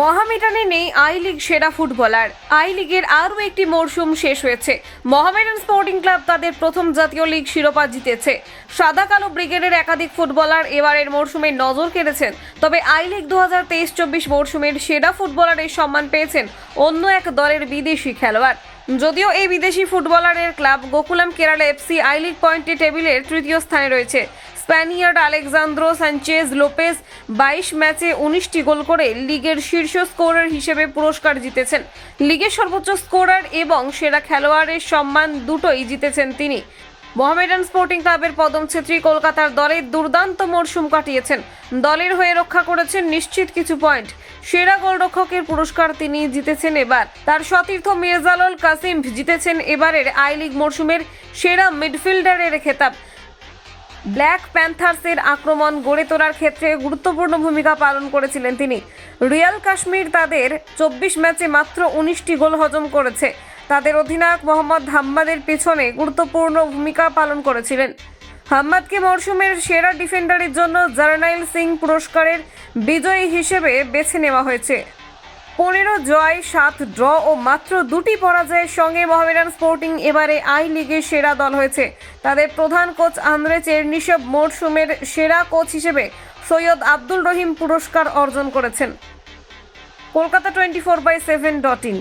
মহামেডানে নেই I league সেরা footballer. I লিগের আরও একটি মরশুম শেষ হয়েছে। মহামেডান স্পোর্টিং ক্লাব তাদের প্রথম জাতীয় লিগ শিরোপা জিতেছে। সাদা কালো ব্রিগেডের একাধিক ফুটবলার এবারের মরশুমে নজর কেড়েছেন, তবে আই লিগ দু হাজার তেইশ চব্বিশ মরশুমের সেরা ফুটবলারের সম্মান পেয়েছেন অন্য এক দলের বিদেশি খেলোয়াড়। যদিও এই বিদেশি ফুটবলারের club Gokulam Kerala FC I League পয়েন্টে টেবিলের তৃতীয় স্থানে রয়েছে। স্প্যানিয়ার্ড আলেকজান্দ্রো সানচেজ লোপেজ বাইশ ম্যাচে উনিশটি গোল করে লিগের শীর্ষ স্কোরার হিসেবে পুরস্কার জিতেছেন। লিগের সর্বোচ্চ স্কোরার এবং সেরা খেলোয়াড়ের সম্মান দুটোই জিতেছেন তিনি। মোহামেডান স্পোর্টিং ক্লাবের পদম ছেত্রী কলকাতার দলে দুর্দান্ত মরশুম কাটিয়েছেন। দলের হয়ে রক্ষা করেছেন নিশ্চিত কিছু পয়েন্ট। সেরা গোলরক্ষকের পুরস্কার তিনি জিতেছেন এবার। তার সতীর্থ মির্জালুল কাসিম জিতেছেন এবারের আই লিগ মরশুমের সেরা মিডফিল্ডারের খেতাব। ব্ল্যাক প্যান্থার্সের আক্রমণ গড়ে তোলার ক্ষেত্রে গুরুত্বপূর্ণ ভূমিকা পালন করেছিলেন তিনি। রিয়াল কাশ্মীর তাদের চব্বিশ ম্যাচে মাত্র উনিশটি গোল হজম করেছে। তাদের অধিনায়ক মোহাম্মদ হাম্মাদের পেছনে গুরুত্বপূর্ণ ভূমিকা পালন করেছিলেন। হাম্মাদকে মরশুমের সেরা ডিফেন্ডারের জন্য জার্নাইল সিং পুরস্কারের বিজয়ী হিসেবে বেছে নেওয়া হয়েছে। পনেরো জয়, সাত ড্র ও মাত্র দুটি পরাজয়ের সঙ্গে মোহামেডান স্পোর্টিং এবারে আই লিগের সেরা দল হয়েছে। তাদের প্রধান কোচ আন্দ্রে চেরনিসব মরসুমের সেরা কোচ হিসেবে সৈয়দ আব্দুল রহিম পুরস্কার অর্জন করেছেন। Kolkata twenty four by seven dot in.